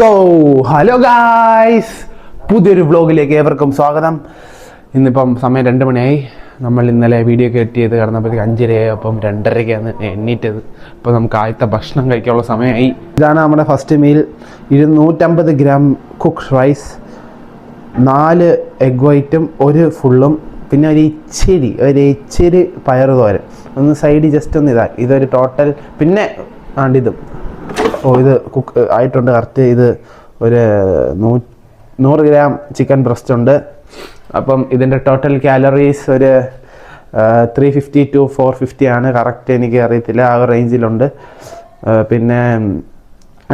So hello guys പുതിയൊരു വ്ലോഗിലേക്ക് ഏവർക്കും സ്വാഗതം. ഇന്നിപ്പം സമയം രണ്ട് മണിയായി. നമ്മൾ ഇന്നലെ വീഡിയോ കട്ട് കിടന്നപ്പോഴത്തേക്ക് അഞ്ചരയായി. അപ്പം രണ്ടരയ്ക്കാണ് എണ്ണീറ്റത് അപ്പോൾ നമുക്ക് ആദ്യത്തെ ഭക്ഷണം കഴിക്കാനുള്ള സമയമായി. ഇതാണ് നമ്മുടെ ഫസ്റ്റ് മീൽ ഇരുന്നൂറ്റമ്പത് ഗ്രാം കുക്ക് റൈസ് നാല് എഗ് വൈറ്റും ഒരു ഫുള്ളും പിന്നെ ഒരു ഇച്ചിരി ഒരു ഇച്ചിരി പയർ തോരൻ ഒന്ന് സൈഡ് ജസ്റ്റ് ഒന്ന് ഇതാ. ഇതൊരു ടോട്ടൽ പിന്നെ ആണ്ടിതും. ഓ ഇത് കുക്ക് ആയിട്ടുണ്ട്. കറക്റ്റ് ഇത് ഒരു നൂ നൂറ് ഗ്രാം ചിക്കൻ ബ്രസ്റ്റ് ഉണ്ട്. അപ്പം ഇതിന്റെ ടോട്ടൽ കാലറീസ് ഒരു three fifty to four fifty ആണ്. കറക്റ്റ് എനിക്ക് അറിയത്തില്ല. ആ റേഞ്ചിലുണ്ട് പിന്നെ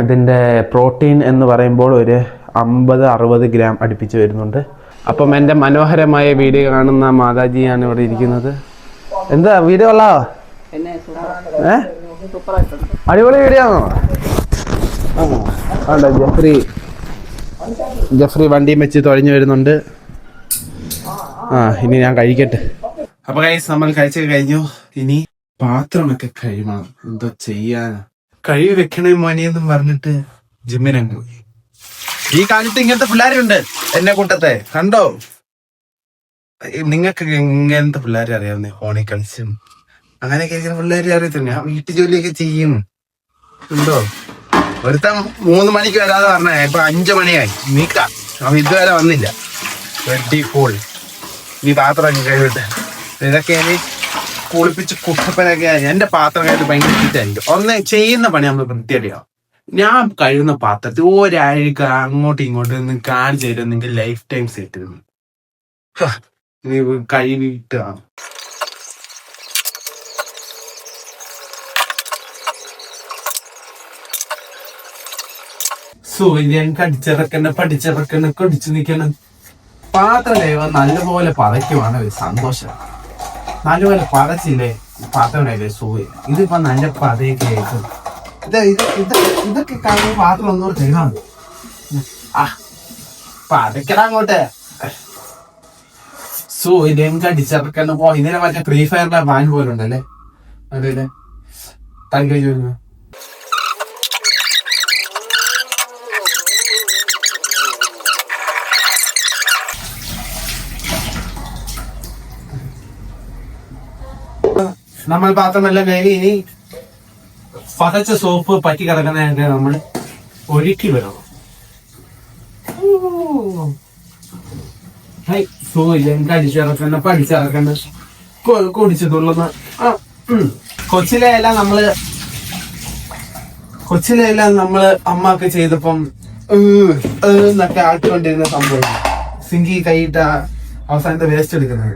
ഇതിന്റെ പ്രോട്ടീൻ എന്ന് പറയുമ്പോൾ ഒരു അമ്പത് അറുപത് ഗ്രാം അടുപ്പിച്ച് വരുന്നുണ്ട്. അപ്പം എന്റെ മനോഹരമായ വീഡിയോ കാണുന്ന മാതാജിയാണ് ഇവിടെ ഇരിക്കുന്നത്. എന്താ വീഡിയോ ഉള്ളോ ഏ? അടിപൊളി വീഡിയോ ആണോ? ആണ്ടോ ജെഫ്രി. ജെഫ്രി വണ്ടിയും വെച്ച് തുഴഞ്ഞു വരുന്നുണ്ട്. ആ ഇനി ഞാൻ കഴിക്കട്ടെ. അപ്പൊ കഴിച്ച് നമ്മൾ കഴിച്ചൊക്കെ കഴിഞ്ഞു. ഇനി പാത്രമൊക്കെ കഴിയണം എന്തോ ചെയ്യാനാ കഴിവ് വെക്കണേ മോനെന്നും പറഞ്ഞിട്ട് ജിമ്മിനങ്ങ് പോയി. ഈ കാലത്ത് ഇങ്ങനത്തെ പിള്ളേരുണ്ട് എന്നെ കൂട്ടത്തെ. കണ്ടോ? നിങ്ങൾക്ക് ഇങ്ങനത്തെ പിള്ളേരെ അറിയാവുന്നേ. ഹോണി കളിച്ചും അങ്ങനെയൊക്കെ ഇരിക്കുന്ന പിള്ളേരെ അറിയത്തില്ല. ഞാൻ വീട്ടു ജോലിയൊക്കെ ചെയ്യും. ഉണ്ടോ? ഒരുത്തൻ മൂന്ന് മണിക്ക് വരാതെ പറഞ്ഞേ ഇപ്പൊ അഞ്ചു മണിയായി. നീക്ക. അവൻ ഇതുവരെ വന്നില്ല. വെട്ടി ഫുൾ പാത്രം പാത്രമൊക്കെ കഴിവിട്ട് ഇതൊക്കെ ഇനി കുളിപ്പിച്ച് കുട്ടപ്പനൊക്കെ. എന്റെ പാത്രം കഴിഞ്ഞിട്ട് ഭയങ്കര ചീറ്റായിരിക്കും ഒന്ന് ചെയ്യുന്ന പണി നമ്മൾ വൃത്തിയടിയാവും ഞാൻ കഴിയുന്ന പാത്രത്തിൽ ഒരാഴ്ച അങ്ങോട്ടും ഇങ്ങോട്ടും നിന്ന് കാണിച്ചു തരും നിങ്ങൾക്ക് ലൈഫ് ടൈം സെറ്റ് തന്നു സൂര്യൻ കടിച്ചിറക്കണ പഠിച്ചിറക്കണ കൊടിച്ചു നിൽക്കണം പാത്രം കഴിയുമ്പോൾ നല്ലപോലെ പതയ്ക്കുവാണ് ഒരു സന്തോഷം. നല്ലപോലെ പതച്ചില്ലേ പാത്രം കഴിയുക സൂര്യൻ. ഇതിപ്പോ നല്ല പതയൊക്കെ ആയിട്ട്. ഇത് ഇത് ഇത് ഇതൊക്കെ കാണുമ്പോൾ പാത്രം ഒന്നും ചെയ്യണം ആ പതയ്ക്കട അങ്ങോട്ട്. സൂര്യൻ കടിച്ചിറക്കണ പോ ഇതിനെ മറ്റേ ഫ്രീ ഫയറിന്റെ വാൻ പോലുണ്ടല്ലേ? അതെ അല്ലേ തനി നമ്മൾ പാത്രമെല്ലാം കഴുകി ഇനി പതച്ച സോപ്പ് പറ്റി കിടക്കുന്നതിനൊക്കെ നമ്മൾ ഒരുക്കി വിടണം. സോ പഠിച്ചിറക്കണ്ട കുടിച്ച് തുള്ളുന്ന ആ, ഉം. കൊച്ചിലെ എല്ലാം നമ്മൾ കൊച്ചിലെ എല്ലാം നമ്മൾ അമ്മയ്ക്ക് ചെയ്തപ്പം എന്നൊക്കെ ആട്ടിക്കൊണ്ടിരുന്ന സംഭവം. സിങ്കി കൈയിട്ട അവസാനത്തെ വേസ്റ്റ് എടുക്കുന്നത്.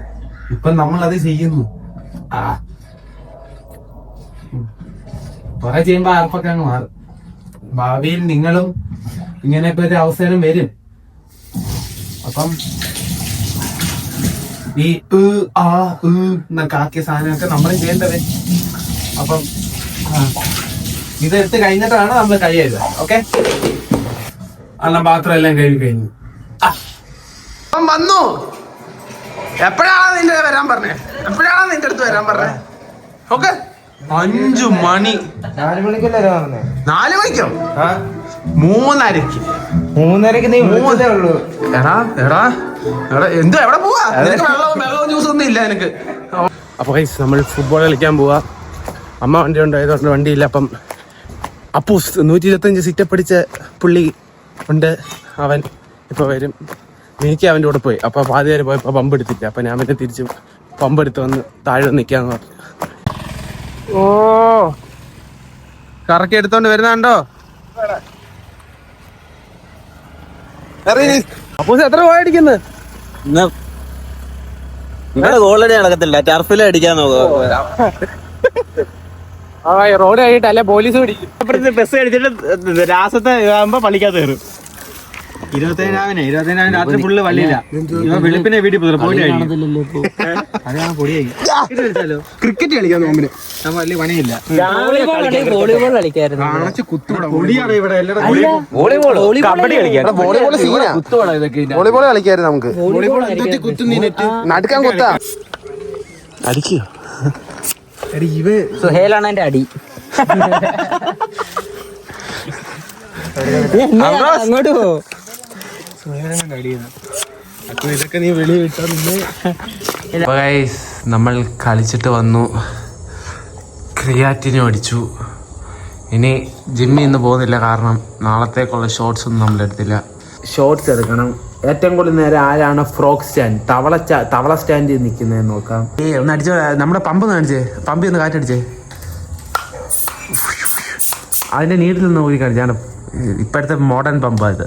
ഇപ്പൊ നമ്മൾ അത് ചെയ്യുന്നു. ആ കുറെ ചെയ്യുമ്പോ ആർപ്പൊക്കെ അങ്ങ് മാറും. ഭാവിയിൽ നിങ്ങളും ഇങ്ങനെയൊക്കെ ഒരു അവസരം വരും. അപ്പം ഈ ആ എന്നൊക്കെ ആക്കിയ സാധനമൊക്കെ നമ്മൾ ചെയ്യേണ്ടത്. അപ്പം ഇത് എടുത്ത് കഴിഞ്ഞിട്ടാണ് നമ്മൾ കൈ എഴുതുക ഓക്കെ? അല്ല പാത്രം എല്ലാം കഴുകി കഴിഞ്ഞു. അപ്പം വന്നു. എപ്പോഴാണ് നിന്റെ വരാൻ പറഞ്ഞേ? എപ്പോഴാണ് നിന്റെ അടുത്ത് വരാൻ പറഞ്ഞേ? ഓക്കെ? അഞ്ചു മണി. നാല് മണിക്കല്ലേ പറഞ്ഞേ നാല് മണിക്കോ? മൂന്നരക്ക്. മൂന്നരക്ക് നീ മൂന്നേ ഉള്ളൂ. എടാ എടാ എടാ എന്തോ എവിടെ പോവാ? നിനക്ക് വെള്ളവും വെള്ളവും ജ്യൂസ് ഒന്നും ഇല്ല നിനക്ക്. അപ്പൊ ഗൈസ് നമ്മൾ ഫുട്ബോൾ കളിക്കാൻ പോവാ. അമ്മ വണ്ടി ഉണ്ടായതുകൊണ്ട് വണ്ടിയില്ല അപ്പം അപ്പൂസ് നൂറ്റി ഇരുപത്തഞ്ച് സിറ്റപ്പ് അടിച്ച പുള്ളി ഉണ്ട്. അവൻ ഇപ്പൊ വരും. എനിക്ക് അവന്റെ കൂടെ പോയി. അപ്പൊ പാതി വരെ പോയപ്പോ പമ്പ് എടുത്തില്ല. അപ്പൊ ഞാൻ പിന്നെ തിരിച്ച് പമ്പ് എടുത്ത് വന്ന് താഴെ നിൽക്കാന്ന് പറഞ്ഞു. ഓ. കറക്കി എടുത്തോണ്ട് വരുന്നുണ്ടോ? അപ്പൂസ് എത്ര പോയടിക്കുന്നത് ഇവിടെ ഗോളടി നടക്കത്തില്ല. ടർഫിൽ അടിക്കാൻ നോക്കുക റോഡ് കഴിഞ്ഞിട്ട് അല്ലെ പോലീസ് പിടിക്കും? അപ്പുറത്ത് ബസ് അടിച്ചിട്ട് രാസത്തെ ഇതാകുമ്പോ പള്ളിക്കാത്ത കയറും. ഇരുപത്തേഴാവിനെ ഇരുപത്തേഴാവിന് രാത്രി ഫുള്ള് വള്ളിയില്ല ഇവ വെളുപ്പിനെ വീട്ടിൽ പോയി പോയിട്ട് ക്രിക്കറ്റ് കളിക്കാൻ നോമ്പിന്. ഞാൻ വലിയ പണിയില്ല. വോളിബോൾ കളിക്കായിരുന്നു. അണച്ച് കുത്തുകൂടാ പൊടിയാണ് ഇവിടെ എല്ലാവരും കബഡി കളിക്കാൻ. വോളിബോൾ സീനാ. കുത്തുവാടാ ഇതൊക്കെ വോളിബോൾ കളിക്കായിരുന്നു നമുക്ക്. നടുക്കാൻ കുത്താ. അടിക്കുക സുഹേലാണ് എന്റെ അടി. അങ്ങോട്ട് പോ. ഇതൊക്കെ നീ വെളി വിട്ടാ നിന്ന്. അപ്പോൾ ഗൈസ് നമ്മൾ കളിച്ചിട്ട് വന്നു. ക്രിയാറ്റിനും അടിച്ചു ഇനി ജിമ്മിൽ ഇന്ന് പോകുന്നില്ല കാരണം നാളത്തേക്കുള്ള ഷോർട്സ് ഒന്നും നമ്മൾ എടുത്തില്ല. ഷോർട്സ് എടുക്കണം. ഏറ്റവും കൂടുതൽ നേരം ആരാണ് ഫ്രോക്ക് സ്റ്റാൻഡ് തവള തവള സ്റ്റാൻഡിൽ നിൽക്കുന്നത് നോക്കാം. ഏ ഒന്ന് അടിച്ചു. നമ്മുടെ പമ്പ് ഒന്ന് കാണിച്ചേ. പമ്പി ഒന്ന് കാറ്റടിച്ചേ അതിന്റെ നീട്ടിൽ നിന്ന് ഊരി കാണിച്ചാണ് ഇപ്പോഴത്തെ മോഡേൺ പമ്പ് ഇത്.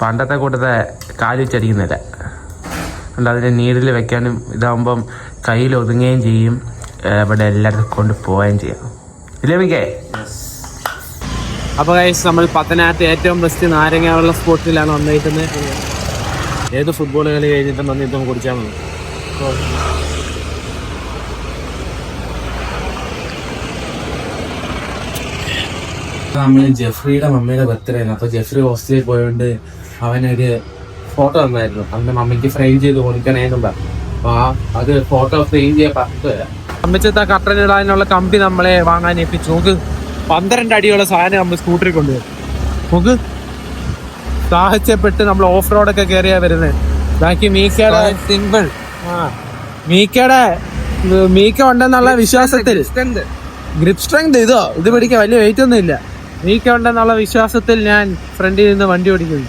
പണ്ടത്തെ കൂട്ടത്തെ കാൽ വെച്ചടിക്കുന്നില്ല അല്ല അതിനെ നീരിൽ വെക്കാനും ഇതാകുമ്പം കയ്യിൽ ഒതുങ്ങുകയും ചെയ്യും. ഇവിടെ എല്ലായിടത്തും കൊണ്ട് പോവുകയും ചെയ്യാം. ഇല്ലേ മിക്കേ? അപ്പൊ കഴിച്ച് നമ്മൾ പത്തനാട്ട് ഏറ്റവും ബെസ്റ്റ് നാരങ്ങയുള്ള സ്പോട്ടിലാണ് വന്നിരിക്കുന്നത്. ഏത് ഫുട്ബോൾ കളി കഴിഞ്ഞിട്ട് വന്ന് ഇതും കുടിച്ചാൽ മതി. നമ്മൾ ജെഫ്രിയുടെ മമ്മിയുടെ ബർത്ത്ഡേ ആയിരുന്നു. അപ്പോൾ ജെഫ്രി ഹോസ്റ്റലിൽ പോയതുകൊണ്ട് അവനൊരു ഫോട്ടോ തന്നായിരുന്നു. അവന്റെ മമ്മിക്ക് ഫ്രെയിം ചെയ്ത് കൊടുക്കണേന്നും പറഞ്ഞു. അപ്പൊ ആ അത് ഫോട്ടോ ഫ്രെയിം ചെയ്യാൻ പത്ത് അമ്മച്ചത്തെ കട്ടനിടാനുള്ള കമ്പി നമ്മളെ വാങ്ങാൻ ഏൽപ്പിച്ചു. നോക്ക്. പന്ത്രണ്ട് അടിയുള്ള സാധനം നമ്മൾ സ്കൂട്ടറിൽ കൊണ്ടുവരും. നോക്ക്. സാഹചര്യപ്പെട്ട് നമ്മൾ ഓഫ് റോഡൊക്കെ കയറിയാ വരുന്നത് ബാക്കി മീക്കയുടെ സിമ്പിൾ ആ. മീക്കയുടെ മീക്ക ഉണ്ടെന്നുള്ള വിശ്വാസത്തിൽ. ഗ്രിപ്പ് സ്ട്രെങ്ത് ഇതോ? ഇത് പിടിക്കാൻ വലിയ വെയിറ്റ് ഒന്നും ഇല്ല മീക്ക ഉണ്ടെന്നുള്ള വിശ്വാസത്തിൽ ഞാൻ ഫ്രണ്ടിൽ നിന്ന് വണ്ടി ഓടിക്കുന്നു.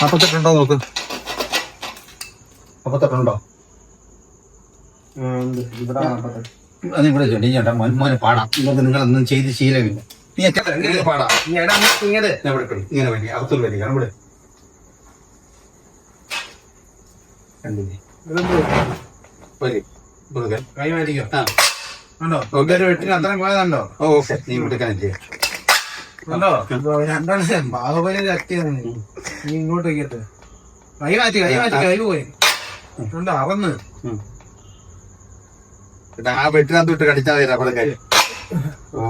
നാപ്പത്തെട്ടുണ്ടോ നോക്ക്. നാപ്പത്തെട്ടുണ്ടോ? അത് ഇവിടെ ചൊല്ലി ചേട്ടാ മോൻ മോനെ പാടാം. ഇതൊക്കെ നിങ്ങളൊന്നും ചെയ്ത് ശീലമില്ല. നീ എങ്ങനെ പാടാം? നീ എടാ ഇങ്ങനെ ഇവിടെ. ഇങ്ങനെ വലിയ അകത്തോട്ട് വലിയ ഇവിടെ. കണ്ടില്ലേ? വലി. ഇപ്പുറത്തെ. കൈ മാറ്റിക്കോ ആ. ബാഹുബലി നീ നീ ഇങ്ങോട്ട് വയ്ക്കട്ടെ കൈ മാറ്റി കൈ മാറ്റി കൈ പോയി. അറന്ന്. ആ വെട്ടിനകത്ത് വിട്ട് കടിച്ചാൽ മതി അവിടെ കാര്യം ഓ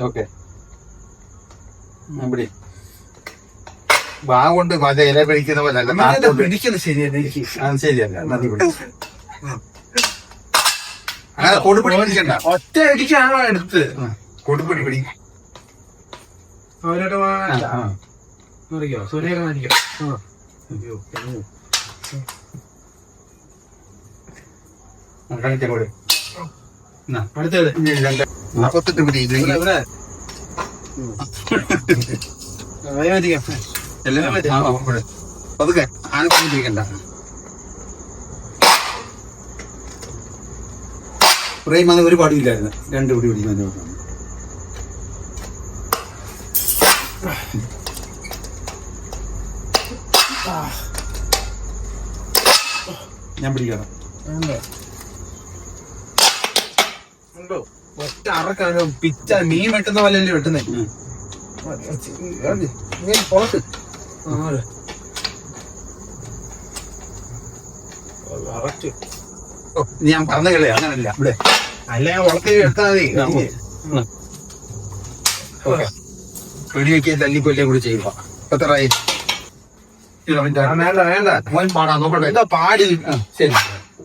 ഓക്കെ. പിടി. ബാ കൊണ്ട് മറ്റേ ഇല പിടിക്കുന്ന പോലെ അല്ല പിടിക്കുന്നത് ശരിയല്ല? കൊടുപ്പിടി പിടിക്കണ്ട. ഒറ്റ അടിക്കാണോ എടുത്ത് കൊടുപ്പിടി പിടി. അവരോട് ആ, ആ. സൂര്യ കാണിക്കോ ആ, കാണിച്ചാ കൂടെ അടുത്തത്. നാപ്പത്തെട്ട് പിടി ഇങ്ങനെ. എല്ലാം ഇവിടെ. പതുക്കെ. ആന പിടിക്കണ്ട. പ്രേം അത് ഒരു പടിയില്ലായിരുന്നു രണ്ട് പിടി പിടിക്കാൻ ഞാൻ പിടിക്കണം ഉണ്ടോ? ഒറ്റ അറക്കാണ് പിച്ച മീൻ വെട്ടുന്ന പോലെയല്ലേ വെട്ടുന്നേ? ഉം. ഇങ്ങനെ ഞാൻ പറഞ്ഞ കളി അങ്ങനല്ല. ഇവിടെ. അല്ലെ വളർത്തി എടുത്താൽ മതി. വെടിവെക്കാൻ തല്ലിക്കൊല്ലിയും കൂടി ചെയ്യുക. എത്രയായി വേണ്ട വേണ്ട. മോൻ പാടാ നോക്കട്ടെ. എന്താ പാടി. ശരി.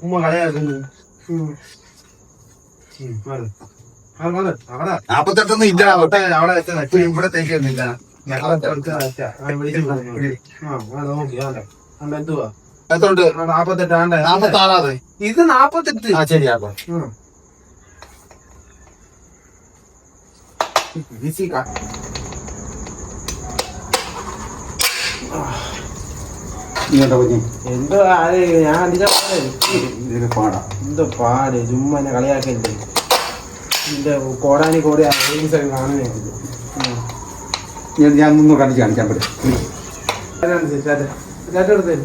ഉമ്മ കളയാക്കുന്നു നാപ്പത്തെട്ടൊന്നും ഇല്ല. അവിടെ അവിടെ ഇവിടെ തേക്കൊന്നുമില്ല എന്തുവാ? എത്രണ്ട് നാപ്പത്തെട്ടാണ്ട് നാപ്പത്തി ആറാത് ഇത് നാപ്പത്തെട്ട്. ആ ശരിയാക്കോ എന്തോ ഞാൻ ഇതിന് പാടാം. എന്തോ പാട്. ചുമ്മാ എന്നെ കളിയാക്കല്ലേ. എന്റെ കോടാനി കോടി കാണുന്നേ. ഞാൻ ഞാൻ ഒന്ന് കാണിച്ച് കാണിക്കാൻ പറ്റും ചേട്ടാ ചേട്ടാ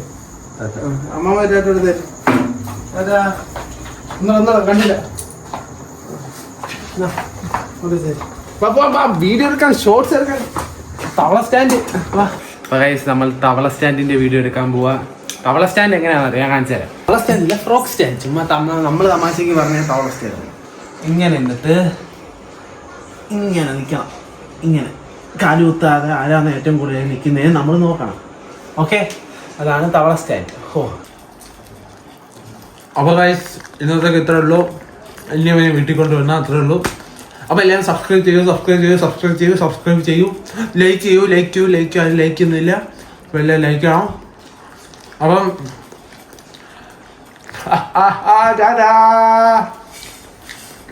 ഒന്നോ കണ്ടില്ല. വീഡിയോ എടുക്കാൻ ഷോർട്സ് എടുക്കാൻ. തവള സ്റ്റാൻഡ് നമ്മൾ തവള സ്റ്റാൻഡിന്റെ വീഡിയോ എടുക്കാൻ പോവാ. തവള സ്റ്റാൻഡ് എങ്ങനെയാണെന്ന് അറിയാൻ ഞാൻ കാണിച്ചു തരാം. തവള സ്റ്റാൻഡ് ഇല്ല ഫ്രോക്ക് സ്റ്റാൻഡ് ചുമ്മാ തമ്മ നമ്മൾ തമാശക്ക് പറഞ്ഞ തവള സ്റ്റാൻഡ് ഇങ്ങനെ എന്നിട്ട് ഇങ്ങനെ നിൽക്കണം ഇങ്ങനെ. കാലുകുത്താതെ ആരാണ് ഏറ്റവും കൂടുതൽ നിൽക്കുന്നത് നമ്മൾ നോക്കണം. ഓക്കെ അതാണ് തവള സ്റ്റാൻഡ് ഓ അപ്പോൾ ഗൈസ് ഇന്നത്തേക്ക് ഇത്രേ ഉള്ളൂ. എല്ലാവരെയും വീട്ടിൽ കൊണ്ടുവന്ന അത്രേ ഉള്ളൂ. അപ്പോൾ എല്ലാവരും സബ്സ്ക്രൈബ് ചെയ്യൂ സബ്സ്ക്രൈബ് ചെയ്യൂ സബ്സ്ക്രൈബ് ചെയ്യൂ സബ്സ്ക്രൈബ് ചെയ്യൂ. ലൈക്ക് ചെയ്യൂ ലൈക്ക് ചെയ്യൂ ലൈക്ക് ചെയ്യൂ. ആരും ലൈക്ക് ചെയ്യുന്നില്ല. അപ്പോൾ എല്ലാം ലൈക്ക് ചെയ്യണം. അപ്പം ആ ആ ആ